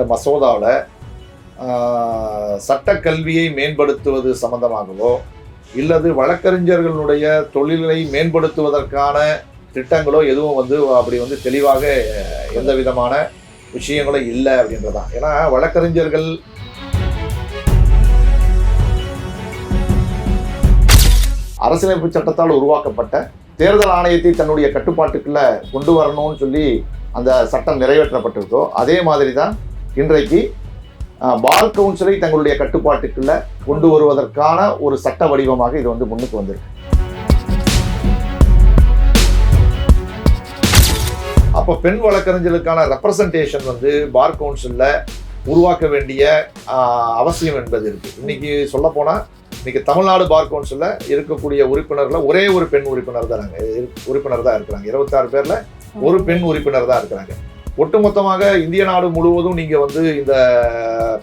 இந்த மசோதாவில் சட்டக்கல்வியை மேம்படுத்துவது சம்பந்தமாகவோ இல்லது வழக்கறிஞர்களுடைய தொழிலை மேம்படுத்துவதற்கான திட்டங்களோ எதுவும் வந்து அப்படி வந்து தெளிவாக எந்த விதமான விஷயங்களும் இல்லை அப்படின்றதான். ஏன்னா வழக்கறிஞர்கள் அரசியலமைப்பு சட்டத்தால் உருவாக்கப்பட்ட தேர்தல் ஆணையத்தை தன்னுடைய கட்டுப்பாட்டுக்குள்ளே கொண்டு வரணும்னு சொல்லி அந்த சட்டம் நிறைவேற்றப்பட்டிருக்கோ அதே மாதிரி தான் இன்றைக்கு பார் கவுன்சிலை தங்களுடைய கட்டுப்பாட்டுக்குள்ள கொண்டு வருவதற்கான ஒரு சட்ட வடிவமாக இது வந்து முன்னுக்கு வந்திருக்கு. அப்போ பெண் வழக்கறிஞர்களுக்கான ரெப்ரசன்டேஷன் வந்து பார் கவுன்சிலில் உருவாக்க வேண்டிய அவசியம் என்பது இருக்கு. இன்னைக்கு சொல்ல போனா இன்னைக்கு தமிழ்நாடு பார் கவுன்சிலில் இருக்கக்கூடிய உறுப்பினர்ல ஒரே ஒரு பெண் உறுப்பினர் தான் உறுப்பினர் தான் இருக்கிறாங்க. இருபத்தாறு பேர்ல ஒரு பெண் உறுப்பினர் தான் இருக்கிறாங்க. ஒட்டுமொத்தமாக இந்திய நாடு முழுவதும் நீங்க வந்து இந்த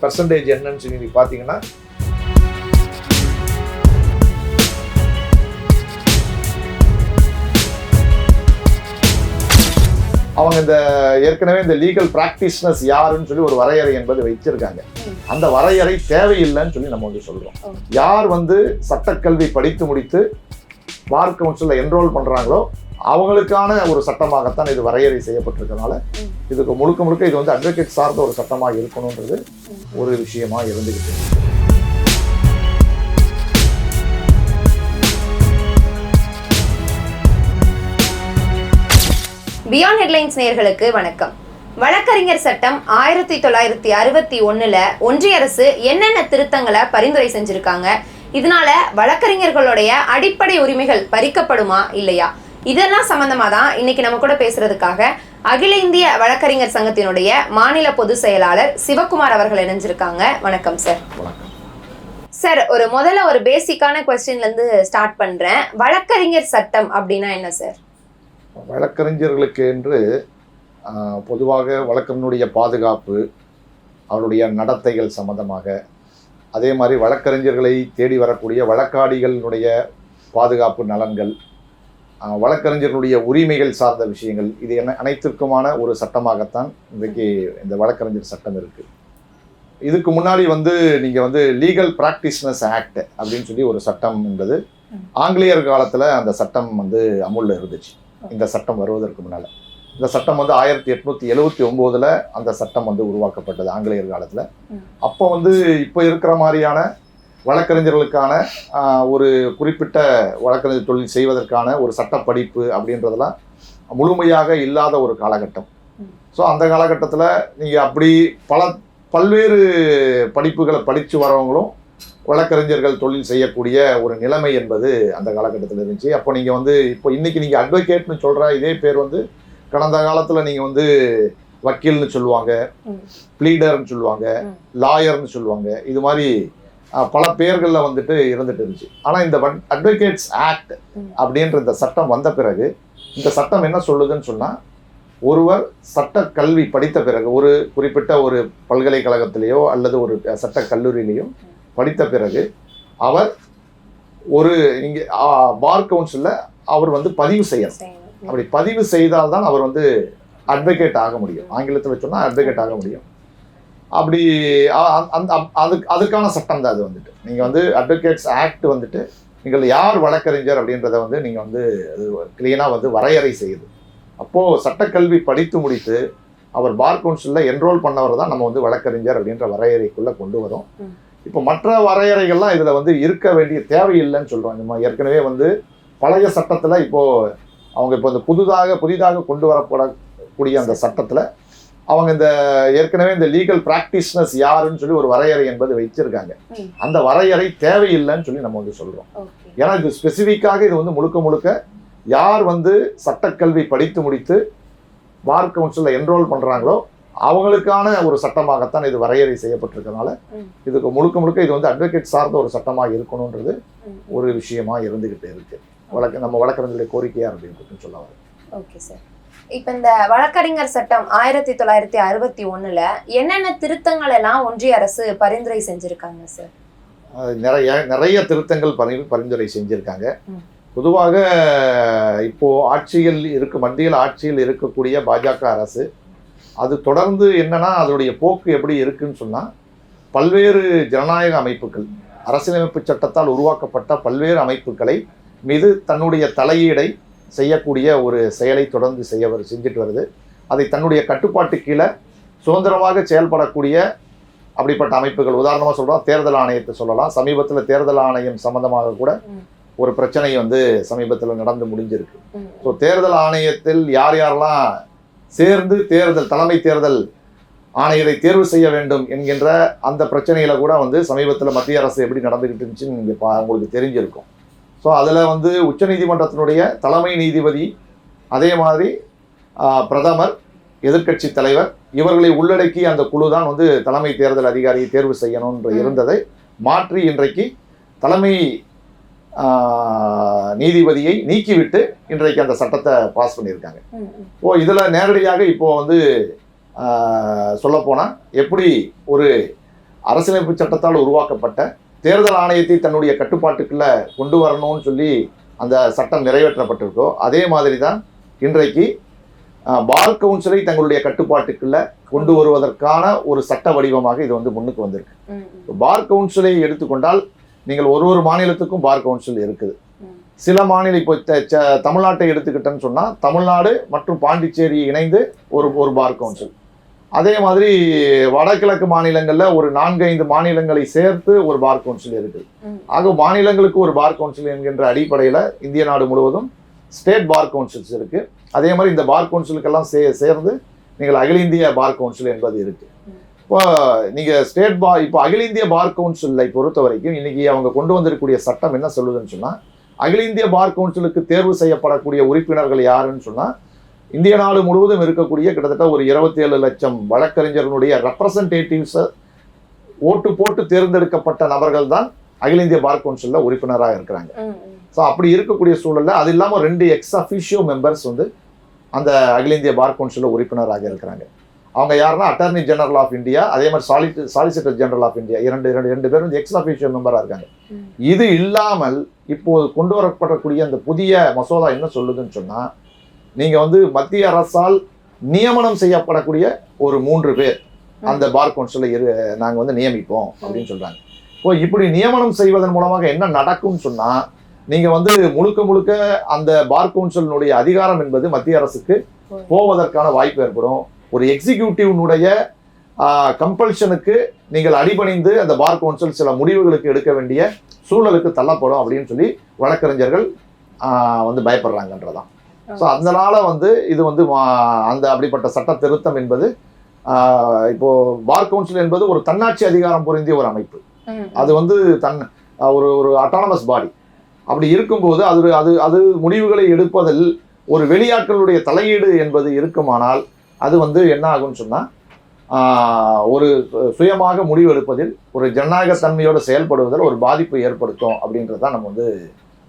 பெர்சன்டேஜ் என்னன்னு சொல்லி நீங்க பாத்தீங்கன்னா அவங்க இந்த ஏற்கனவே இந்த லீகல் பிராக்டிஸ்னஸ் யாருன்னு சொல்லி ஒரு வரையறை என்பது வைத்திருக்காங்க ம். அந்த வரையறை தேவையில்லைன்னு சொல்லி நம்ம வந்து சொல்றோம் ஓ. யார் வந்து சட்டக்கல்வி படித்து முடித்து பார் கவுன்சிலில் என்ரோல் பண்றாங்களோ அவங்களுக்கான ஒரு சட்டமாகத்தான் இது வரையறை செய்யப்பட்டிருக்கனால. இதுக்கு முழுக்க முழுக்க இது வந்து அட்வொகேட் சார்ந்த ஒரு சட்டமாக இருக்கணுன்றது. ஒரு விஷயமா இருந்துகிட்டு. பியாண்ட் ஹெட்லைன்ஸ் நேயர்களுக்கு வணக்கம் வழக்கறிஞர் சட்டம் ஆயிரத்தி தொள்ளாயிரத்தி அறுபத்தி ஒண்ணுல ஒன்றிய அரசு என்னென்ன திருத்தங்களை பரிந்துரை செஞ்சிருக்காங்க இதனால வழக்கறிஞர்களுடைய அடிப்படை உரிமைகள் பறிக்கப்படுமா இல்லையா இதெல்லாம் சம்பந்தமா தான் இன்னைக்கு நம்ம கூட பேசுறதுக்காக அகில இந்திய வழக்கறிஞர் சங்கத்தினுடைய மாநில பொதுச் செயலாளர் சிவகுமார் அவர்கள் இணைஞ்சிருக்காங்க. வணக்கம் சார் சார் ஒரு முதல்ல ஒரு பேசிக்கான கொஸ்டின்ல இருந்து ஸ்டார்ட் பண்றேன். வழக்கறிஞர் சட்டம் அப்படின்னா என்ன சார் வழக்கறிஞர்களுக்கு என்று பொதுவாக வழக்கறிஞருடைய பாதுகாப்பு அவருடைய நடத்தைகள் சம்பந்தமாக. அதே மாதிரி வழக்கறிஞர்களை தேடி வரக்கூடிய வழக்காடிகளினுடைய பாதுகாப்பு நலன்கள் வழக்கறிஞர்களுடைய உரிமைகள் சார்ந்த விஷயங்கள் இது என்ன அனைத்திற்குமான ஒரு சட்டமாகத்தான் இன்றைக்கு இந்த வழக்கறிஞர் சட்டம் இருக்குது இதுக்கு முன்னாடி வந்து நீங்கள் வந்து லீகல் ப்ராக்டிஸ்னஸ் ஆக்ட் அப்படின்னு சொல்லி ஒரு சட்டம் என்பது ஆங்கிலேயர் காலத்தில் அந்த சட்டம் வந்து அமுலில் இருந்துச்சு. இந்த சட்டம் வருவதற்கு முன்னால். இந்த சட்டம் வந்து ஆயிரத்தி எட்நூத்தி எழுவத்தி ஒம்போதில் அந்த சட்டம் வந்து உருவாக்கப்பட்டது ஆங்கிலேயர் காலத்தில். அப்போ வந்து இப்போ இருக்கிற மாதிரியான வழக்கறிஞர்களுக்கான ஒரு குறிப்பிட்ட வழக்கறிஞர் தொழில் செய்வதற்கான ஒரு சட்ட படிப்பு அப்படின்றதெல்லாம் முழுமையாக இல்லாத ஒரு காலகட்டம். ஸோ அந்த காலகட்டத்தில் நீங்கள் அப்படி பல பல்வேறு படிப்புகளை படித்து வரவங்களும் வழக்கறிஞர்கள் தொழில் செய்யக்கூடிய ஒரு நிலைமை என்பது அந்த காலகட்டத்தில் இருந்துச்சு அப்போ நீங்கள் வந்து இப்போ இன்னைக்கு நீங்கள் அட்வொகேட்னு சொல்கிற இதே பேர் வந்து கடந்த காலத்தில் நீங்கள் வந்து வக்கீல்னு சொல்லுவாங்க. ப்ளீடர்னு சொல்லுவாங்க. லாயர்னு சொல்லுவாங்க இது மாதிரி பல பேர்களில் வந்துட்டு இருந்துட்டு இருந்துச்சு. ஆனால் இந்த அட்வொகேட்ஸ் ஆக்ட். அப்படின்ற இந்த சட்டம் வந்த பிறகு இந்த சட்டம் என்ன சொல்லுதுன்னு சொன்னால் ஒருவர் சட்ட கல்வி படித்த பிறகு ஒரு குறிப்பிட்ட ஒரு பல்கலைக்கழகத்திலேயோ அல்லது ஒரு சட்ட கல்லூரியிலேயோ படித்த பிறகு அவர் ஒரு இங்கே பார் கவுன்சிலில் அவர் வந்து பதிவு செய்யணும். அப்படி பதிவு செய்தால்தான் அவர் வந்து அட்வொகேட் ஆக முடியும். ஆங்கிலத்தில் சொன்னால் அட்வொகேட் ஆக முடியும். அப்படி அந்த அதுக்கு அதுக்கான சட்டம் தான் அது வந்துட்டு. நீங்கள் வந்து அட்வொகேட்ஸ் ஆக்ட் வந்துட்டு நீங்கள் யார் வழக்கறிஞர் அப்படின்றத வந்து நீங்கள் வந்து அது கிளீனாக வந்து வரையறை செய்யுது. அப்போது சட்டக்கல்வி படித்து முடித்து அவர் பார் கவுன்சிலில் என்ரோல் பண்ணவர் தான் நம்ம வந்து வழக்கறிஞர் அப்படின்ற வரையறைக்குள்ளே கொண்டு வரோம். இப்போ மற்ற வரையறைகள்லாம் இதில் வந்து இருக்க வேண்டிய தேவையில்லைன்னு சொல்கிறோம் நம்ம ஏற்கனவே வந்து பழைய சட்டத்தில் இப்போது அவங்க இப்போ இந்த புதுதாக புதிதாக கொண்டு வரப்படக்கூடிய அந்த சட்டத்தில் அவங்க இந்த ஏற்கனவே இந்த லீகல் பிராக்டிஸ்னஸ் யாருன்னு சொல்லி ஒரு வரையறை என்பது வச்சிருக்காங்க. அந்த வரையறை தேவையில்லைன்னு சொல்லி நம்ம வந்து சொல்கிறோம் ஏன்னா இது ஸ்பெசிஃபிக்காக இது வந்து முழுக்க முழுக்க யார் வந்து சட்டக்கல்வி படித்து முடித்து பார் கவுன்சிலில் என்ரோல் பண்ணுறாங்களோ அவங்களுக்கான ஒரு சட்டமாகத்தான் இது வரையறை செய்யப்பட்டிருக்கனால. இதுக்கு முழுக்க முழுக்க இது வந்து அட்வொகேட் சார்ந்த ஒரு சட்டமாக இருக்கணுன்றது. ஒரு விஷயமா இருந்துகிட்டு இருக்கு வழக்கு நம்ம வழக்கறிஞர்களுடைய கோரிக்கையா அப்படின்னு சொல்ல வரேன் ஓகே சார் இப்ப இந்த வழக்கறிஞர் சட்டம் ஆயிரத்தி தொள்ளாயிரத்தி அறுபத்தி ஒண்ணுல என்னென்ன திருத்தங்கள் எல்லாம் ஒன்றிய அரசு பரிந்துரை செஞ்சிருக்காங்க சார் நிறைய நிறைய திருத்தங்கள் பரி பரிந்துரை செஞ்சிருக்காங்க. பொதுவாக இப்போ ஆட்சியில் இருக்கு மத்தியில் ஆட்சியில் இருக்கக்கூடிய பாஜக அரசு அது தொடர்ந்து என்னன்னா அதனுடைய போக்கு எப்படி இருக்குன்னு சொன்னால் பல்வேறு ஜனநாயக அமைப்புகள் அரசியலமைப்பு சட்டத்தால் உருவாக்கப்பட்ட பல்வேறு அமைப்புகளை மீது தன்னுடைய தலையீடை செய்யக்கூடிய ஒரு செயலை தொடர்ந்து செய்ய செஞ்சுட்டு வருது அதை தன்னுடைய கட்டுப்பாட்டு கீழே சுதந்திரமாக செயல்படக்கூடிய அப்படிப்பட்ட அமைப்புகள் உதாரணமாக சொல்கிறோம் தேர்தல் ஆணையத்தை சொல்லலாம் சமீபத்தில் தேர்தல் ஆணையம் சம்பந்தமாக கூட. ஒரு பிரச்சனை வந்து சமீபத்தில் நடந்து முடிஞ்சிருக்கு. ஸோ தேர்தல் ஆணையத்தில் யார் யாரெல்லாம் சேர்ந்து தேர்தல் தலைமை தேர்தல் ஆணையரை தேர்வு செய்ய வேண்டும் என்கின்ற அந்த பிரச்சனையில கூட வந்து சமீபத்தில் மத்திய அரசு எப்படி நடந்துகிட்டு இருந்துச்சுன்னு நீங்கள் உங்களுக்கு தெரிஞ்சிருக்கும் ஸோ அதில் வந்து உச்சநீதிமன்றத்தினுடைய தலைமை நீதிபதி அதே மாதிரி பிரதமர் எதிர்க்கட்சி தலைவர் இவர்களை உள்ளடக்கி அந்த குழு தான் வந்து தலைமை தேர்தல் அதிகாரியை தேர்வு செய்யணும்ன்ற. இருந்ததை மாற்றி இன்றைக்கு தலைமை நீதிபதியை நீக்கிவிட்டு இன்றைக்கு அந்த சட்டத்தை பாஸ் பண்ணியிருக்காங்க. ஓ இதில் நேரடியாக இப்போ வந்து சொல்லப்போனால் எப்படி ஒரு அரசியலமைப்பு சட்டத்தால் உருவாக்கப்பட்ட தேர்தல் ஆணையத்தை தன்னுடைய கட்டுப்பாட்டுக்குள்ள கொண்டு வரணும்னு சொல்லி அந்த சட்டம் நிறைவேற்றப்பட்டிருக்கோ அதே மாதிரி தான் இன்றைக்கு பார் கவுன்சிலை தங்களுடைய கட்டுப்பாட்டுக்குள்ள கொண்டு வருவதற்கான ஒரு சட்ட வடிவமாக இது வந்து முன்னுக்கு வந்திருக்கு. பார் கவுன்சிலை எடுத்துக்கொண்டால் நீங்கள் ஒரு ஒரு மாநிலத்துக்கும் பார் கவுன்சில் இருக்குது. சில மாநில இப்போ தமிழ்நாட்டை எடுத்துக்கிட்டேன்னு சொன்னால் தமிழ்நாடு மற்றும் பாண்டிச்சேரி இணைந்து ஒரு ஒரு பார் கவுன்சில் அதே மாதிரி வடகிழக்கு மாநிலங்களில் ஒரு நான்கு ஐந்து மாநிலங்களை சேர்த்து ஒரு பார் கவுன்சில் இருக்குது. ஆக மாநிலங்களுக்கு ஒரு பார் கவுன்சில் என்கின்ற அடிப்படையில் இந்திய நாடு முழுவதும் ஸ்டேட் பார் கவுன்சில்ஸ் இருக்கு அதே மாதிரி இந்த பார் கவுன்சிலுக்கெல்லாம் சே சேர்ந்து நீங்கள் அகில இந்திய பார் கவுன்சில் என்பது இருக்கு ம். இப்போ நீங்க ஸ்டேட் பார் இப்போ அகில இந்திய பார் கவுன்சிலை பொறுத்த வரைக்கும் இன்னைக்கு அவங்க கொண்டு வந்திருக்கக்கூடிய சட்டம் என்ன சொல்லுதுன்னு சொன்னா அகில இந்திய பார் கவுன்சிலுக்கு தேர்வு செய்யப்படக்கூடிய உறுப்பினர்கள் யாருன்னு சொன்னா இந்திய நாடு முழுவதும் இருக்கக்கூடிய கிட்டத்தட்ட ஒரு இருபத்தி ஏழு லட்சம் வழக்கறிஞர்களுடைய ரெப்ரசன்டேட்டிவ்ஸ் ஓட்டு போட்டு தேர்ந்தெடுக்கப்பட்ட நபர்கள் தான் அகில இந்திய பார் கவுன்சிலில் உறுப்பினராக இருக்கிறாங்க. ஸோ அப்படி இருக்கக்கூடிய சூழல்ல அது இல்லாமல் ரெண்டு எக்ஸ் அஃபிஷியோ மெம்பர்ஸ் வந்து அந்த அகில இந்திய பார் கவுன்சிலில் உறுப்பினராக இருக்கிறாங்க அவங்க யாருன்னா அட்டார்னி ஜெனரல் ஆஃப் இந்தியா அதே மாதிரி solid solicitor general of India இரண்டு இரண்டு ரெண்டு பேரும் எக்ஸ் அஃபிஷியோ மெம்பராக இருக்காங்க. இது இல்லாமல் இப்போது கொண்டு வரப்படக்கூடிய அந்த புதிய மசோதா என்ன சொல்லுதுன்னு சொன்னால் நீங்கள் வந்து மத்திய அரசால் நியமனம் செய்யப்படக்கூடிய ஒரு மூன்று பேர் அந்த பார் கவுன்சிலில் இரு நாங்கள் வந்து நியமிப்போம் அப்படின்னு சொல்கிறாங்க இப்போ இப்படி நியமனம் செய்வதன் மூலமாக என்ன நடக்கும்னு சொன்னால் நீங்கள் வந்து முழுக்க முழுக்க அந்த பார் கவுன்சிலினுடைய அதிகாரம் என்பது மத்திய அரசுக்கு போவதற்கான வாய்ப்பு ஏற்படும். ஒரு எக்ஸிக்யூட்டிவ்னுடைய கம்பல்ஷனுக்கு நீங்கள் அடிபணிந்து அந்த பார் கவுன்சில் சில முடிவுகளுக்கு எடுக்க வேண்டிய சூழலுக்கு தள்ளப்படும் அப்படின்னு சொல்லி வழக்கறிஞர்கள் வந்து பயப்படுறாங்கன்றதான். ஸோ அதனால வந்து இது வந்து அந்த அப்படிப்பட்ட சட்ட திருத்தம் என்பது இப்போ பார் கவுன்சில் என்பது ஒரு தன்னாட்சி அதிகாரம் பொருந்திய ஒரு அமைப்பு. அது வந்து தன் ஒரு ஒரு அட்டானமஸ் பாடி அப்படி இருக்கும்போது அது அது அது முடிவுகளை எடுப்பதில் ஒரு வெளியாட்களுடைய தலையீடு என்பது இருக்குமானால் அது வந்து என்ன ஆகும்னு சொன்னால் ஒரு சுயமாக முடிவு எடுப்பதில் ஒரு ஜனநாயக தன்மையோடு செயல்படுவதில் ஒரு பாதிப்பு ஏற்படுத்தும் அப்படின்றத நம்ம வந்து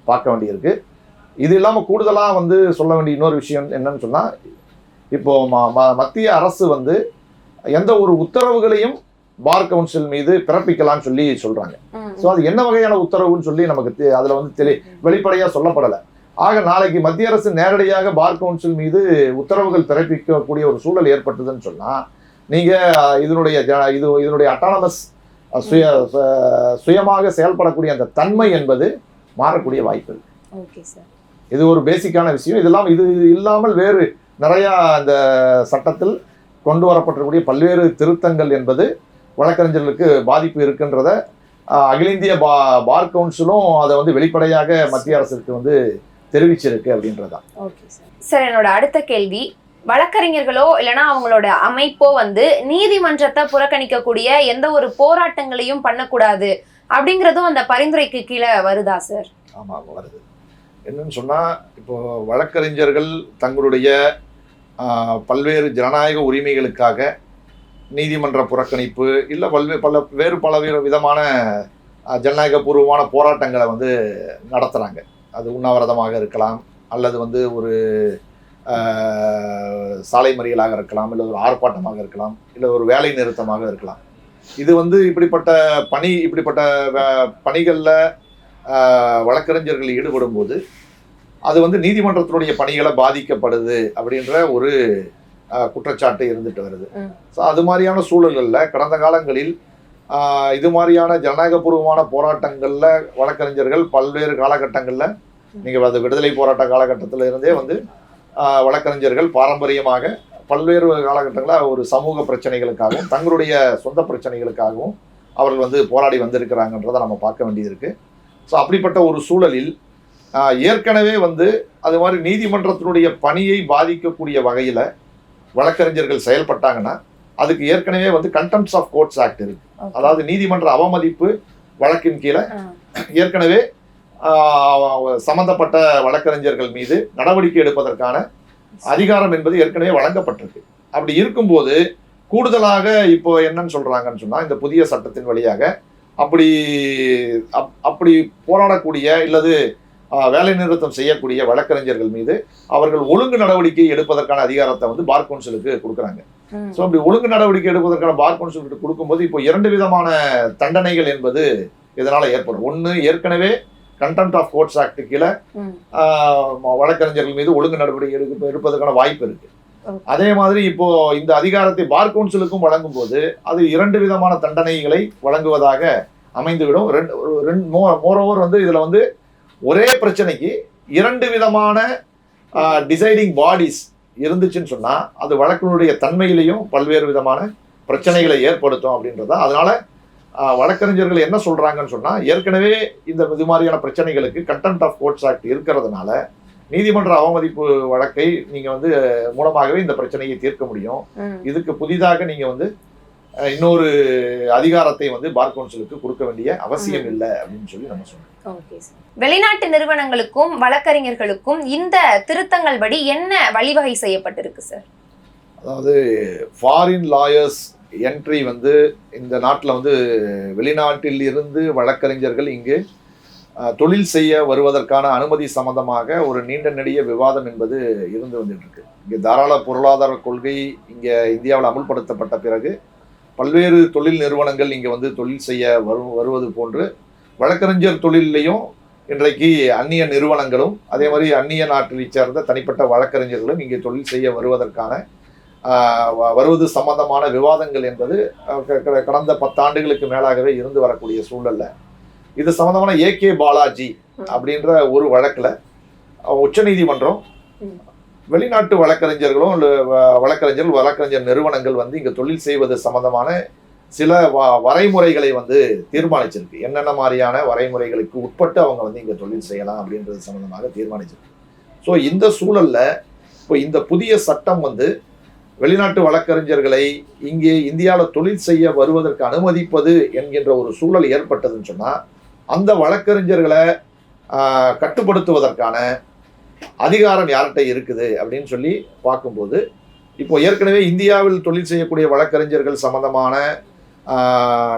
பார்க்க வேண்டியிருக்கு. இது இல்லாமல் கூடுதலாக வந்து சொல்ல வேண்டிய இன்னொரு விஷயம் என்னன்னு சொன்னால் இப்போ ம- ம- மத்திய அரசு வந்து எந்த ஒரு உத்தரவுகளையும் பார் கவுன்சில் மீது பிறப்பிக்கலாம்னு சொல்லி சொல்றாங்க. ம், ஸோ அது என்ன வகையான உத்தரவுன்னு சொல்லி நமக்கு அதுல வந்து தெளி வெளிப்படையா சொல்லப்படலை. ஆக நாளைக்கு மத்திய அரசு நேரடியாக பார் கவுன்சில் மீது உத்தரவுகள் பிறப்பிக்கக்கூடிய ஒரு சூழல் ஏற்பட்டதுன்னு சொன்னா நீங்க அஹ், இதனுடைய இது இதனுடைய அட்டானமஸ் சுய சுயமாக செயல்படக்கூடிய அந்த தன்மை என்பது மாறக்கூடிய வாய்ப்பு இருக்கு. Okay sir. இது ஒரு பேசிக்கான விஷயம். இதெல்லாம் இது இல்லாமல் வேறு நிறையா இந்த சட்டத்தில் கொண்டு வரப்பட்டிருக்கக்கூடிய பல்வேறு திருத்தங்கள் என்பது வழக்கறிஞர்களுக்கு பாதிப்பு இருக்குன்றத அகில இந்திய பா பார் கவுன்சிலும் அதை வந்து வெளிப்படையாக மத்திய அரசுக்கு வந்து தெரிவிச்சிருக்கு அப்படின்றதான் ஓகே சார். சார் என்னோட அடுத்த கேள்வி. வழக்கறிஞர்களோ இல்லைன்னா அவங்களோட அமைப்போ வந்து நீதிமன்றத்தை புறக்கணிக்கக்கூடிய எந்த ஒரு போராட்டங்களையும் பண்ணக்கூடாது அப்படிங்கிறதும் அந்த பரிந்துரைக்கு கீழே வருதா சார்? ஆமாம் வருது. என்னன்னு சொன்னால் இப்போ வழக்கறிஞர்கள் தங்களுடைய பல்வேறு ஜனநாயக உரிமைகளுக்காக நீதிமன்ற புறக்கணிப்பு இல்லை பல்வே பல வேறு பல விதமான ஜனநாயக பூர்வமான போராட்டங்களை வந்து நடத்துகிறாங்க அது உண்ணாவிரதமாக இருக்கலாம் அல்லது வந்து ஒரு சாலை மறியலாக இருக்கலாம் இல்லை ஒரு ஆர்ப்பாட்டமாக இருக்கலாம் இல்லை ஒரு வேலை நிறுத்தமாக இருக்கலாம். இது வந்து இப்படிப்பட்ட பணி இப்படிப்பட்ட வே- பணிகளில் வழக்கறிஞர்கள் ஈடுபடும் போது அது வந்து நீதிமன்றத்தினுடைய பணிகளை பாதிக்கப்படுது அப்படின்ற ஒரு குற்றச்சாட்டு இருந்துட்டு வருது. ஸோ அது மாதிரியான சூழல்களில் கடந்த காலங்களில் இது மாதிரியான ஜனநாயகபூர்வமான போராட்டங்களில் வழக்கறிஞர்கள் பல்வேறு காலகட்டங்களில் நீங்கள் அது விடுதலை போராட்ட காலகட்டத்தில் இருந்தே வந்து வழக்கறிஞர்கள் பாரம்பரியமாக பல்வேறு காலகட்டங்களில் ஒரு சமூக பிரச்சனைகளுக்காகவும் தங்களுடைய சொந்த பிரச்சனைகளுக்காகவும் அவர்கள் வந்து போராடி வந்திருக்கிறாங்கன்றதை நம்ம பார்க்க வேண்டியது இருக்கு. ஸோ அப்படிப்பட்ட ஒரு சூழலில் ஏற்கனவே வந்து அது மாதிரி நீதிமன்றத்தினுடைய பணியை பாதிக்கக்கூடிய வகையில் வழக்கறிஞர்கள் செயல்பட்டாங்கன்னா அதுக்கு ஏற்கனவே வந்து கண்டெம்ஸ் ஆஃப் கோர்ட்ஸ் ஆக்ட் இருக்கு. அதாவது நீதிமன்ற அவமதிப்பு வழக்கின் கீழே. ஏற்கனவே சம்பந்தப்பட்ட வழக்கறிஞர்கள் மீது நடவடிக்கை எடுப்பதற்கான அதிகாரம் என்பது ஏற்கனவே வழங்கப்பட்டிருக்கு. அப்படி இருக்கும்போது கூடுதலாக இப்போ என்னன்னு சொல்றாங்கன்னு சொன்னா இந்த புதிய சட்டத்தின் வழியாக அப்படி அப்- அப்படி போராடக்கூடிய இல்லது வேலை நிறுத்தம் செய்யக்கூடிய வழக்கறிஞர்கள் மீது அவர்கள் ஒழுங்கு நடவடிக்கை எடுப்பதற்கான அதிகாரத்தை வந்து பார் கவுன்சிலுக்கு கொடுக்குறாங்க. ஸோ அப்படி ஒழுங்கு நடவடிக்கை எடுப்பதற்கான பார் கவுன்சிலுக்கு கொடுக்கும்போது இப்போ இரண்டு விதமான தண்டனைகள் என்பது இதனால ஏற்படும் ஒன்று ஏற்கனவே கண்டெம்ட் ஆஃப் கோர்ட்ஸ் ஆக்ட் கீழே வழக்கறிஞர்கள் மீது ஒழுங்கு நடவடிக்கை எடுப்பதற்கான வாய்ப்பு இருக்கு Okay. அதே மாதிரி இப்போ இந்த அதிகாரத்தை பார் கவுன்சிலுக்கும் வழங்கும் போது அது இரண்டு விதமான தண்டனைகளை வழங்குவதாக அமைந்துவிடும். ரெண்டு ரெண்டு மோரோவர் வந்து இதில் வந்து ஒரே பிரச்சனைக்கு இரண்டு விதமான டிசைடிங் பாடிஸ் இருந்துச்சுன்னு சொன்னால் அது வழக்கினுடைய தன்மையிலையும் பல்வேறு விதமான பிரச்சனைகளை ஏற்படுத்தும் அப்படின்றத. அதனால வழக்கறிஞர்கள் என்ன சொல்கிறாங்கன்னு சொன்னால் ஏற்கனவே இந்த இது மாதிரியான பிரச்சனைகளுக்கு கண்டென்ட் ஆஃப் கோர்ட்ஸ் ஆக்ட் இருக்கிறதுனால நீதிமன்ற அவமதிப்பு வழக்கை நீங்க வந்து மூலமாகவே இந்த பிரச்சனையை தீர்க்க முடியும். இதுக்கு புதிதாக நீங்க வந்து இன்னொரு அதிகாரத்தை வந்து பார் கவுன்சிலுக்கு கொடுக்க வேண்டிய அவசியம் இல்லை அப்படின்னு சொல்லி நம்ம sir. வெளிநாட்டு நிறுவனங்களுக்கும் வழக்கறிஞர்களுக்கும் இந்த திருத்தங்கள் படி என்ன வழிவகை செய்யப்பட்டிருக்கு சார் அதாவது ஃபாரின் லாயர்ஸ் என்ட்ரி வந்து இந்த நாட்டில் வந்து வெளிநாட்டில் இருந்து வழக்கறிஞர்கள் இங்கு தொழில் செய்ய வருவதற்கான அனுமதி சம்பந்தமாக ஒரு நீண்ட நெடிய விவாதம் என்பது இருந்து வந்துட்டு இருக்கு இங்கே தாராள பொருளாதார கொள்கை இங்கே இந்தியாவில் அமுல்படுத்தப்பட்ட பிறகு பல்வேறு தொழில் நிறுவனங்கள் இங்கே வந்து தொழில் செய்ய வரு வருவது போன்று வழக்கறிஞர் தொழிலையும் இன்றைக்கு அந்நிய நிறுவனங்களும் அதே மாதிரி அந்நிய நாட்டைச் சேர்ந்த தனிப்பட்ட வழக்கறிஞர்களும் இங்கே தொழில் செய்ய வருவதற்கான வ- வருவது சம்பந்தமான விவாதங்கள் என்பது க- கடந்த பத்தாண்டுகளுக்கு மேலாகவே இருந்து வரக்கூடிய சூழலில் இது சம்பந்தமான ஏகே பாலாஜி ம். அப்படின்ற ஒரு வழக்குல உச்சநீதிமன்றம். வெளிநாட்டு வழக்கறிஞர்களும் வழக்கறிஞர்கள் வழக்கறிஞர் நிறுவனங்கள் வந்து இங்க தொழில் செய்வது சம்பந்தமான சில வ- வரைமுறைகளை வந்து தீர்மானிச்சிருக்கு என்னென்ன மாதிரியான வரைமுறைகளுக்கு உட்பட்டு அவங்க வந்து இங்க தொழில் செய்யலாம் அப்படின்றது சம்பந்தமாக தீர்மானிச்சிருக்கு ஸோ இந்த சூழல்ல இப்போ இந்த புதிய சட்டம் வந்து வெளிநாட்டு வழக்கறிஞர்களை இங்கே இந்தியாவில் தொழில் செய்ய வருவதற்கு அனுமதிப்பது என்கின்ற ஒரு சூழல் ஏற்பட்டதுன்னு சொன்னா அந்த வழக்கறிஞர்களை கட்டுப்படுத்துவதற்கான அதிகாரம் யார்கிட்ட இருக்குது அப்படின்னு சொல்லி பார்க்கும்போது இப்போ ஏற்கனவே இந்தியாவில் தொழில் செய்யக்கூடிய வழக்கறிஞர்கள் சம்பந்தமான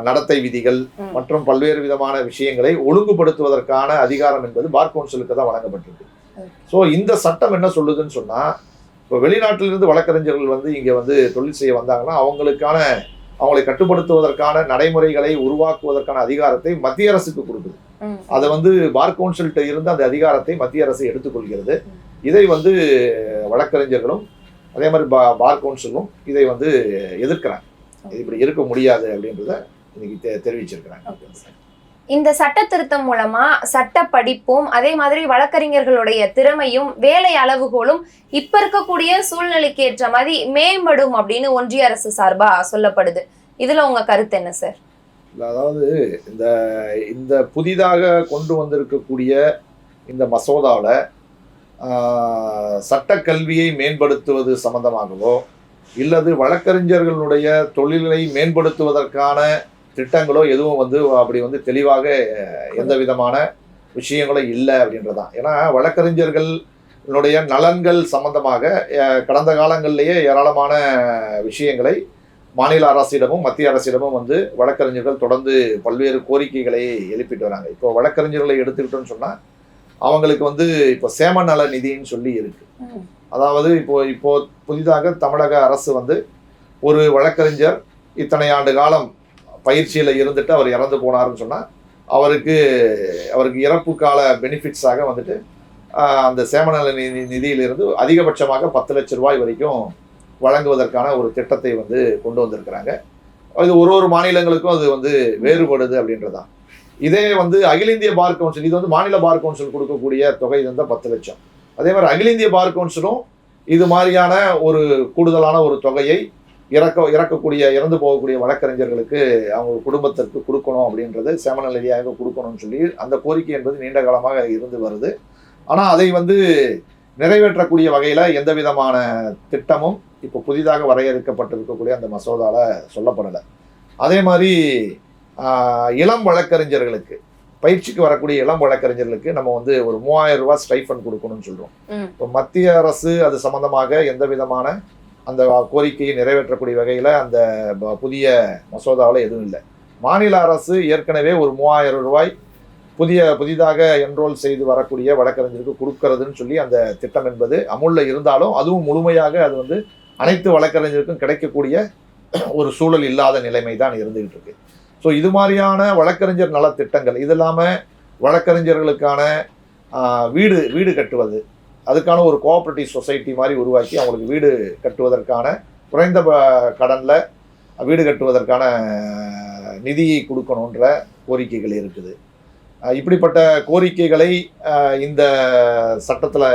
நடத்தை விதிகள். மற்றும் பல்வேறு விதமான விஷயங்களை ஒழுங்குபடுத்துவதற்கான அதிகாரம் என்பது பார் கவுன்சிலுக்கு தான் வழங்கப்பட்டிருக்கு. ஸோ இந்த சட்டம் என்ன சொல்லுதுன்னு சொன்னா இப்போ வெளிநாட்டிலிருந்து வழக்கறிஞர்கள் வந்து இங்க வந்து தொழில் செய்ய வந்தாங்கன்னா அவங்களுக்கான அவங்களை கட்டுப்படுத்துவதற்கான நடைமுறைகளை உருவாக்குவதற்கான அதிகாரத்தை மத்திய அரசுக்கு கொடுக்குது. அதை வந்து பார் கவுன்சில்கிட்ட இருந்து அந்த அதிகாரத்தை மத்திய அரசு எடுத்துக்கொள்கிறது. இதை வந்து வழக்கறிஞர்களும் அதே மாதிரி பா பார் கவுன்சிலும் இதை வந்து எதிர்க்கிறாங்க இது இப்படி இருக்க முடியாது அப்படின்றத இன்னைக்கு தெ- தெரிவிச்சிருக்கிறாங்க. இந்த சட்ட திருத்தம் மூலமா சட்ட படிப்பும் அதே மாதிரி வழக்கறிஞர்களுடைய திறமையும் வேலை அளவுகோலும் இப்ப இருக்கக்கூடிய சூழ்நிலைக்கு ஏற்ற மாதிரி மேம்படும் அப்படின்னு ஒன்றிய அரசு சார்பா சொல்லப்படுது. இதுல உங்க கருத்து என்ன சார்? அதாவது இந்த இந்த புதிதாக கொண்டு வந்திருக்கக்கூடிய இந்த மசோதாவில் சட்டக்கல்வியை மேம்படுத்துவது சம்பந்தமாகவோ இல்லது வழக்கறிஞர்களுடைய தொழிலை மேம்படுத்துவதற்கான திட்டங்களோ எதுவும் வந்து அப்படி வந்து தெளிவாக எந்த விதமான விஷயங்களும் இல்லை அப்படின்றதான். ஏன்னா வழக்கறிஞர்களுடைய நலன்கள் சம்பந்தமாக கடந்த காலங்களிலேயே ஏராளமான விஷயங்களை மாநில அரசிடமும் மத்திய அரசிடமும் வந்து வழக்கறிஞர்கள் தொடர்ந்து பல்வேறு கோரிக்கைகளை எழுப்பிட்டு வராங்க. இப்போ வழக்கறிஞர்களை எடுத்துக்கிட்டோம்னு சொன்னா அவங்களுக்கு வந்து இப்போ சேம நல நிதின்னு சொல்லி இருக்கு. அதாவது இப்போ இப்போ புதிதாக தமிழக அரசு வந்து ஒரு வழக்கறிஞர் இத்தனை ஆண்டு காலம் பயிற்சியில் இருந்துட்டு அவர் இறந்து போனாருன்னு சொன்னால் அவருக்கு அவருக்கு இறப்பு கால பெனிஃபிட்ஸாக வந்துட்டு அந்த சேமநல நிதி நிதியிலிருந்து அதிகபட்சமாக பத்து லட்ச ரூபாய் வரைக்கும் வழங்குவதற்கான ஒரு திட்டத்தை வந்து கொண்டு வந்திருக்கிறாங்க. அது ஒரு ஒரு மாநிலங்களுக்கும் அது வந்து வேறுபடுது அப்படின்றதான். இதே வந்து அகில இந்திய பார் கவுன்சில் இது வந்து மாநில பார் கவுன்சில் கொடுக்கக்கூடிய தொகை வந்து பத்து லட்சம். அதே மாதிரி அகில இந்திய பார் கவுன்சிலும் இது மாதிரியான ஒரு கூடுதலான ஒரு தொகையை இறக்க இறக்கக்கூடிய இறந்து போகக்கூடிய வழக்கறிஞர்களுக்கு அவங்க குடும்பத்திற்கு கொடுக்கணும் அப்படின்றது சேமநல ரீதியாக கொடுக்கணும்னு சொல்லி அந்த கோரிக்கை என்பது நீண்ட காலமாக இருந்து வருது. ஆனால் அதை வந்து நிறைவேற்றக்கூடிய வகையில் எந்த விதமான திட்டமும் இப்போ புதிதாக வரையறுக்கப்பட்டிருக்கக்கூடிய அந்த மசோதாவில் சொல்லப்படலை. அதே மாதிரி இளம் வழக்கறிஞர்களுக்கு பயிற்சிக்கு வரக்கூடிய இளம் வழக்கறிஞர்களுக்கு நம்ம வந்து ஒரு மூவாயிரம் ரூபாய் ஸ்டைஃபன் கொடுக்கணும்னு சொல்கிறோம். இப்போ மத்திய அரசு அது சம்பந்தமாக எந்த விதமான அந்த கோரிக்கையை நிறைவேற்றக்கூடிய வகையில் அந்த ப- புதிய மசோதாவில் எதுவும் இல்லை. மாநில அரசு ஏற்கனவே ஒரு மூவாயிரம் ரூபாய் புதிய புதிதாக என்ரோல் செய்து வரக்கூடிய வழக்கறிஞருக்கு கொடுக்கறதுன்னு சொல்லி அந்த திட்டம் என்பது அமுல்ல இருந்தாலும் அதுவும் முழுமையாக அது வந்து அனைத்து வழக்கறிஞருக்கும் கிடைக்கக்கூடிய ஒரு சூழல் இல்லாத நிலைமை தான் இருந்துகிட்டு இருக்கு. ஸோ இது மாதிரியான வழக்கறிஞர் நலத்திட்டங்கள் இது இல்லாமல் வழக்கறிஞர்களுக்கான வீடு வீடு கட்டுவது அதுக்கான ஒரு கோஆப்ரேட்டிவ் சொசைட்டி மாதிரி உருவாக்கி அவங்களுக்கு வீடு கட்டுவதற்கான குறைந்த கடன்ல வீடு கட்டுவதற்கான நிதியை கொடுக்கணுன்ற கோரிக்கைகள் இருக்குது. இப்படிப்பட்ட கோரிக்கைகளை இந்த சட்டத்தில்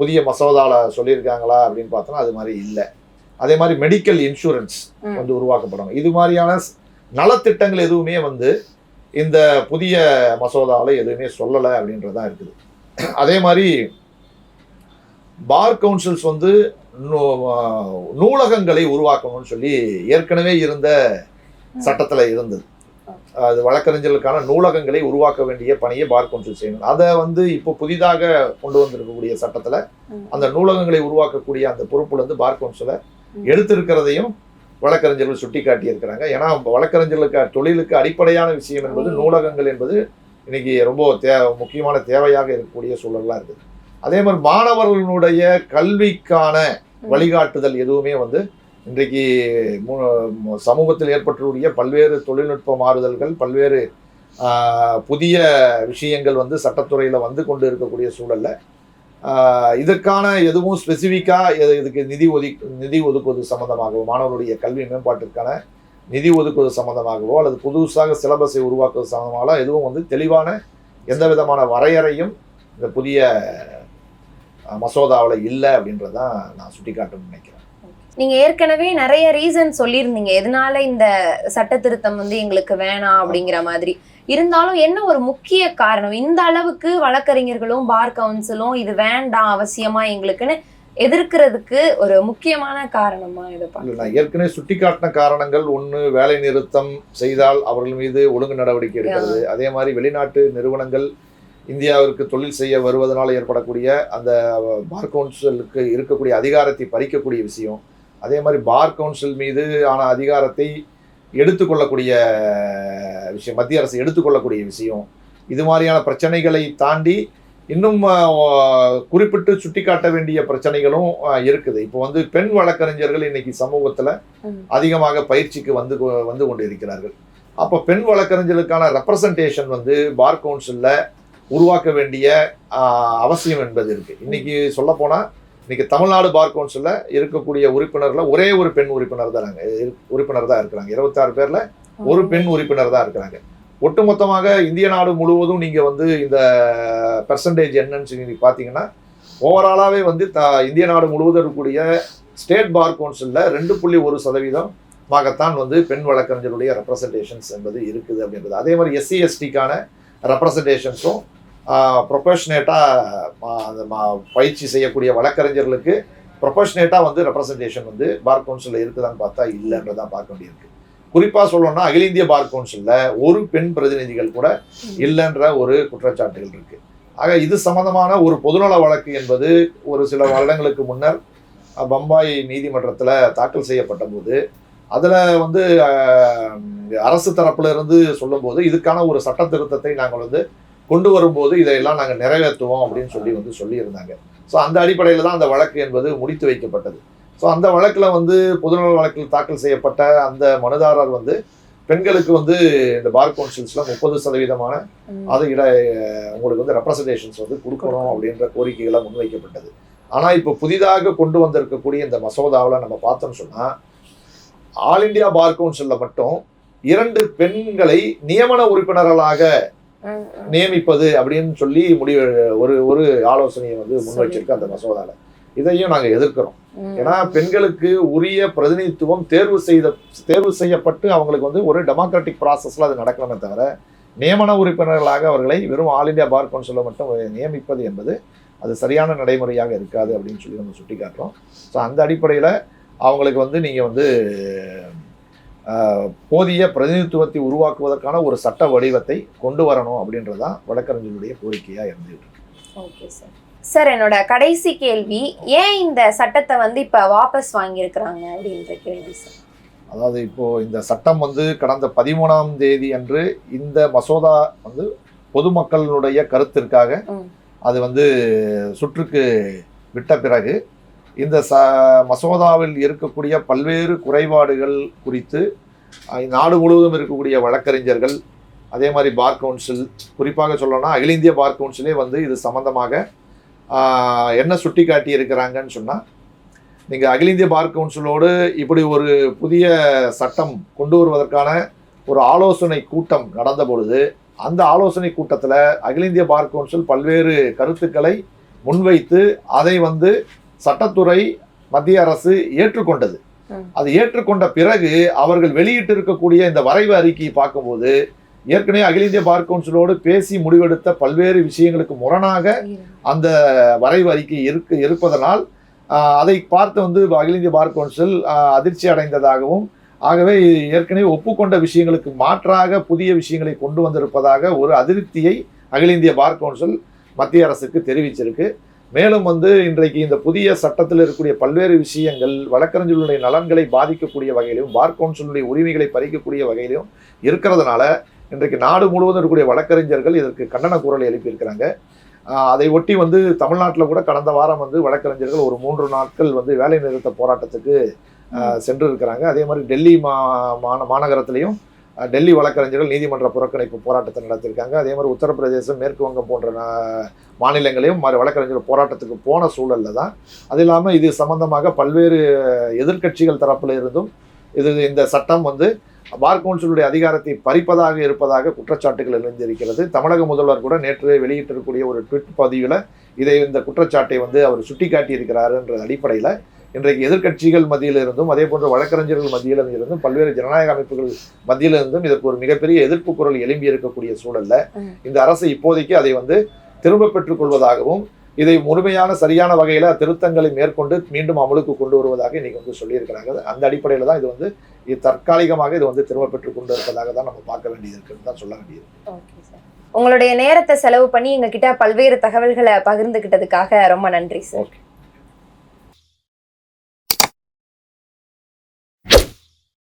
புதிய மசோதாவில் சொல்லியிருக்காங்களா அப்படின்னு பார்த்தோன்னா அது மாதிரி இல்லை. அதே மாதிரி மெடிக்கல் இன்சூரன்ஸ். வந்து உருவாக்கப்படணும். இது மாதிரியான நலத்திட்டங்கள் எதுவுமே வந்து இந்த புதிய மசோதாவில் எதுவுமே சொல்லலை அப்படின்றதான் இருக்குது. அதே மாதிரி பார் கவுன்சில்ஸ் வந்து நூலகங்களை உருவாக்கணும்னு சொல்லி ஏற்கனவே இருந்த சட்டத்தில் இருந்தது அது வழக்கறிஞர்களுக்கான நூலகங்களை உருவாக்க வேண்டிய பணியை பார் கவுன்சில் செய்யணும் அதை வந்து இப்போ புதிதாக கொண்டு வந்திருக்கக்கூடிய சட்டத்தில். அந்த நூலகங்களை உருவாக்கக்கூடிய அந்த பொறுப்புல இருந்து பார் கவுன்சிலை. எடுத்திருக்கிறதையும் வழக்கறிஞர்கள் சுட்டி காட்டியிருக்கிறாங்க ஏன்னா தொழிலுக்கு தொழிலுக்கு அடிப்படையான விஷயம் என்பது. நூலகங்கள் என்பது இன்னைக்கு ரொம்ப தே முக்கியமான தேவையாக இருக்கக்கூடிய சூழல்லாம் இருக்குது அதே மாதிரி மாணவர்களுடைய கல்விக்கான வழிகாட்டுதல் எதுவுமே வந்து இன்றைக்கு மு- சமூகத்தில் ஏற்பட்டுடைய பல்வேறு தொழில்நுட்ப மாறுதல்கள் பல்வேறு புதிய விஷயங்கள் வந்து சட்டத்துறையில் வந்து கொண்டு இருக்கக்கூடிய சூழல்ல இதற்கான எதுவும் ஸ்பெசிஃபிக்காக இதுக்கு நிதி ஒதி நிதி ஒதுக்குவது சம்மந்தமாகவோ மாணவருடைய கல்வி மேம்பாட்டிற்கான நிதி ஒதுக்குவது சம்மந்தமாகவோ அல்லது புதுசாக சிலபஸை உருவாக்குவது சம்மந்தமாக எதுவும் வந்து தெளிவான எந்த விதமான வரையறையும் இந்த புதிய மசோதாவில் இல்லை அப்படின்றதான் நான் சுட்டிக்காட்டணும்னு நினைக்கிறேன். நீங்க ஏற்கனவே நிறைய ரீசன் சொல்லியிருந்தீங்க. எதனால இந்த சட்ட திருத்தம் வந்து எங்களுக்கு வேணாம் அப்படிங்கிற மாதிரி. இருந்தாலும் என்ன ஒரு முக்கிய காரணம்? இந்த அளவுக்கு வழக்கறிஞர்களும் பார் கவுன்சிலும் இது வேண்டாம் அவசியமா எங்களுக்குன்னு எதிர்க்கிறதுக்கு ஒரு முக்கியமான காரணமா இதை நான் ஏற்கனவே சுட்டிக்காட்டின காரணங்கள். ஒன்று வேலை நிறுத்தம் செய்தால் அவர்கள் மீது ஒழுங்கு நடவடிக்கை எடுக்கிறது. அதே மாதிரி வெளிநாட்டு நிறுவனங்கள் இந்தியாவிற்கு தொழில் செய்ய வருவதனால் ஏற்படக்கூடிய அந்த பார் கவுன்சிலுக்கு இருக்கக்கூடிய அதிகாரத்தை பறிக்கக்கூடிய விஷயம். அதே மாதிரி பார் கவுன்சில் மீது ஆன அதிகாரத்தை எடுத்துக்கொள்ளக்கூடிய விஷயம் மத்திய அரசு எடுத்துக்கொள்ளக்கூடிய விஷயம். இது மாதிரியான பிரச்சனைகளை தாண்டி இன்னும் குறிப்பிட்டு சுட்டிக்காட்ட வேண்டிய பிரச்சனைகளும் இருக்குது. இப்போ வந்து பெண் வழக்கறிஞர்கள் இன்னைக்கு சமூகத்தில். அதிகமாக பயிற்சிக்கு வந்து வந்து கொண்டு இருக்கிறார்கள் அப்போ பெண் வழக்கறிஞர்களுக்கான ரெப்ரசன்டேஷன் வந்து பார் கவுன்சிலில் உருவாக்க வேண்டிய அவசியம் என்பது இருக்குது இன்றைக்கி சொல்லப்போனால் இன்றைக்கி தமிழ்நாடு பார் கவுன்சிலில் இருக்கக்கூடிய உறுப்பினரில் ஒரே ஒரு பெண் உறுப்பினர் தான் உறுப்பினர் தான் இருக்கிறாங்க. இருபத்தாறு பேரில் ஒரு பெண் உறுப்பினர் தான் இருக்கிறாங்க. ஒட்டுமொத்தமாக இந்திய நாடு முழுவதும் நீங்கள் வந்து இந்த பெர்சன்டேஜ் என்னன்னு சொல்லி பார்த்தீங்கன்னா ஓவராலாகவே வந்து த இந்திய நாடு முழுவதும் இருக்கக்கூடிய ஸ்டேட் பார் கவுன்சிலில் ரெண்டு புள்ளி ஒரு சதவீதமாகத்தான் வந்து பெண் வழக்கறிஞருடைய ரெப்ரசன்டேஷன்ஸ் என்பது இருக்குது அப்படின்றது. அதே மாதிரி எஸ்சி எஸ்டிக்கான ரெப்ரசன்டேஷன்ஸும் ப்ரொஃபஷனேட்டாக அந்த பயிற்சி செய்யக்கூடிய வழக்கறிஞர்களுக்கு ப்ரொஃபஷனேட்டாக வந்து ரெப்ரசன்டேஷன் வந்து பார் கவுன்சிலில் இருக்குதான்னு பார்த்தா இல்லைன்றதான் பார்க்க வேண்டியிருக்கு. குறிப்பாக சொல்லணும்னா அகில இந்திய பார் கவுன்சிலில் ஒரு பெண் பிரதிநிதிகள் கூட இல்லைன்ற ஒரு குற்றச்சாட்டுகள் இருக்குது ஆக இது சம்பந்தமான ஒரு பொதுநல வழக்கு என்பது ஒரு சில வருடங்களுக்கு முன்னர் பம்பாய் நீதிமன்றத்தில் தாக்கல் செய்யப்பட்ட போது அதில் வந்து அரசு தரப்பிலிருந்து சொல்லும்போது இதுக்கான ஒரு சட்ட திருத்தத்தை நாங்கள் வந்து கொண்டு வரும்போது இதையெல்லாம் நாங்கள் நிறைவேற்றுவோம் அப்படின்னு சொல்லி வந்து சொல்லியிருந்தாங்க. ஸோ அந்த அடிப்படையில் தான் அந்த வழக்கு என்பது முடித்து வைக்கப்பட்டது. ஸோ அந்த வழக்கில் வந்து பொதுநல வழக்கில் தாக்கல் செய்யப்பட்ட அந்த மனுதாரர் வந்து பெண்களுக்கு வந்து இந்த பார் கவுன்சில்ஸில் முப்பது சதவீதமான அது இட உங்களுக்கு வந்து ரெப்ரசன்டேஷன்ஸ் வந்து கொடுக்கணும் அப்படின்ற கோரிக்கைகளை முன்வைக்கப்பட்டது. ஆனால் இப்போ புதிதாக கொண்டு வந்திருக்கக்கூடிய இந்த மசோதாவில் நம்ம பார்த்தோம்னு சொன்னால் ஆல் இந்தியா பார் கவுன்சிலில் மட்டும் இரண்டு பெண்களை நியமன உறுப்பினர்களாக. நியமிப்பது அப்படின்னு சொல்லி முடிவு ஒரு ஒரு ஆலோசனையை வந்து முன் வச்சிருக்கு அந்த மசோதாவில் இதையும் நாங்கள் எதிர்க்கிறோம். ஏன்னா பெண்களுக்கு உரிய பிரதிநிதித்துவம் தேர்வு செய்த தேர்வு செய்யப்பட்டு அவங்களுக்கு வந்து ஒரு டெமோக்ராட்டிக் ப்ராசஸில் அது நடக்கணுமே தவிர நியமன உறுப்பினர்களாக அவர்களை வெறும் ஆல் இந்தியா பார் கவுன்சிலில் மட்டும் நியமிப்பது என்பது அது சரியான நடைமுறையாக இருக்காது அப்படின்னு சொல்லி நம்ம சுட்டிக்காட்டுறோம். ஸோ அந்த அடிப்படையில் அவங்களுக்கு வந்து நீங்கள் வந்து போதிய பிரதிநிதித்துவத்தை உருவாக்குவதற்கான ஒரு சட்ட வடிவத்தை கொண்டு வரணும் அப்படின்றது தான் வழக்கறிஞர்களுடைய கோரிக்கையாக இருந்துகிட்டு இருக்கு. Okay sir. சார் என்னோட கடைசி கேள்வி ஏன் இந்த சட்டத்தை வந்து இப்ப வாபஸ் வாங்கியிருக்கிறாங்க அப்படின்ற கேள்வி சார்? அதாவது இப்போ இந்த சட்டம் வந்து கடந்த பதிமூணாம் தேதி அன்று இந்த மசோதா வந்து பொதுமக்களுடைய கருத்திற்காக. அது வந்து சுற்றுக்கு விட்ட பிறகு இந்த ச மசோதாவில் இருக்கக்கூடிய பல்வேறு குறைபாடுகள் குறித்து நாடு முழுவதும் இருக்கக்கூடிய வழக்கறிஞர்கள் அதே மாதிரி பார் கவுன்சில் குறிப்பாக சொல்லணும்னா அகில இந்திய பார் கவுன்சிலே வந்து இது சம்மந்தமாக என்ன சுட்டி காட்டி இருக்கிறாங்கன்னு சொன்னால் நீங்கள் அகில இந்திய பார் கவுன்சிலோடு இப்படி ஒரு புதிய சட்டம் கொண்டு வருவதற்கான ஒரு ஆலோசனை கூட்டம் நடந்த பொழுது அந்த ஆலோசனை கூட்டத்தில் அகில இந்திய பார் கவுன்சில் பல்வேறு கருத்துக்களை முன்வைத்து அதை வந்து சட்டத்துறை மத்திய அரசு ஏற்றுக்கொண்டது. அது ஏற்றுக்கொண்ட பிறகு அவர்கள் வெளியிட்டு இருக்கக்கூடிய இந்த வரைவு அறிக்கையை பார்க்கும்போது ஏற்கனவே அகில இந்திய பார் கவுன்சிலோடு பேசி முடிவெடுத்த பல்வேறு விஷயங்களுக்கு முரணாக அந்த வரைவு அறிக்கை இருக்கு இருப்பதனால் அதை பார்த்து வந்து அகில இந்திய பார் கவுன்சில் அதிர்ச்சி அடைந்ததாகவும் ஆகவே ஏற்கனவே ஒப்புக்கொண்ட விஷயங்களுக்கு மாற்றாக புதிய விஷயங்களை கொண்டு வந்திருப்பதாக ஒரு அதிருப்தியை அகில இந்திய பார் கவுன்சில் மத்திய அரசுக்கு தெரிவிச்சிருக்கு மேலும் வந்து இன்றைக்கு இந்த புதிய சட்டத்தில் இருக்கக்கூடிய பல்வேறு விஷயங்கள் வழக்கறிஞர்களுடைய நலன்களை பாதிக்கக்கூடிய வகையிலும் பார் கவுன்சிலுடைய உரிமைகளை பறிக்கக்கூடிய வகையிலும் இருக்கிறதுனால இன்றைக்கு நாடு முழுவதும் இருக்கக்கூடிய வழக்கறிஞர்கள் இதற்கு கண்டன குரலை எழுப்பியிருக்கிறாங்க. அதை ஒட்டி வந்து தமிழ்நாட்டில் கூட கடந்த வாரம் வந்து வழக்கறிஞர்கள் ஒரு மூன்று நாட்கள் வந்து வேலை நிறுத்த போராட்டத்துக்கு சென்று இருக்கிறாங்க அதே மாதிரி டெல்லி மா மாந மாநகரத்திலையும் டெல்லி வழக்கறிஞர்கள் நீதிமன்ற புறக்கணிப்பு போராட்டத்தை நடத்தியிருக்காங்க. அதே மாதிரி உத்தரப்பிரதேசம் மேற்கு வங்கம் போன்ற மாநிலங்களையும் மாதிரி வழக்கறிஞர்கள் போராட்டத்துக்கு போன சூழல்ல தான். அது இல்லாமல் இது சம்பந்தமாக பல்வேறு எதிர்க்கட்சிகள் தரப்பில் இருந்தும் இது இந்த சட்டம் வந்து பார் கவுன்சிலுடைய அதிகாரத்தை பறிப்பதாக இருப்பதாக குற்றச்சாட்டுகள் எழுந்திருக்கிறது. தமிழக முதல்வர் கூட நேற்று வெளியிட்டிருக்கக்கூடிய ஒரு ட்விட் பதிவில் இதை இந்த குற்றச்சாட்டை வந்து அவர் சுட்டிக்காட்டி இருக்கிறாருன்ற அடிப்படையில் இன்றைக்கு எதிர்க்கட்சிகள் மத்தியில் இருந்தும் அதே போன்ற வழக்கறிஞர்கள் மத்தியில் இருந்தும் பல்வேறு ஜனநாயக அமைப்புகள் மத்தியில் இருந்தும் இதற்கு ஒரு மிகப்பெரிய எதிர்ப்பு குரல் எழும்பி இருக்கக்கூடிய சூழல்ல. இந்த அரசு இப்போதைக்கு அதை வந்து திரும்ப பெற்றுக் கொள்வதாகவும் இதை முழுமையான சரியான வகையில் திருத்தங்களை மேற்கொண்டு மீண்டும் அமலுக்கு கொண்டு வருவதாக இன்னைக்கு வந்து சொல்லியிருக்கிறாங்க. அந்த அடிப்படையில் தான் இது வந்து இது தற்காலிகமாக இது வந்து திரும்ப பெற்றுக் கொண்டு இருப்பதாக தான் நம்ம பார்க்க வேண்டியது இருக்குன்னு தான் சொல்ல வேண்டியது. உங்களுடைய நேரத்தை செலவு பண்ணி எங்ககிட்ட பல்வேறு தகவல்களை பகிர்ந்துகிட்டதுக்காக ரொம்ப நன்றி சார்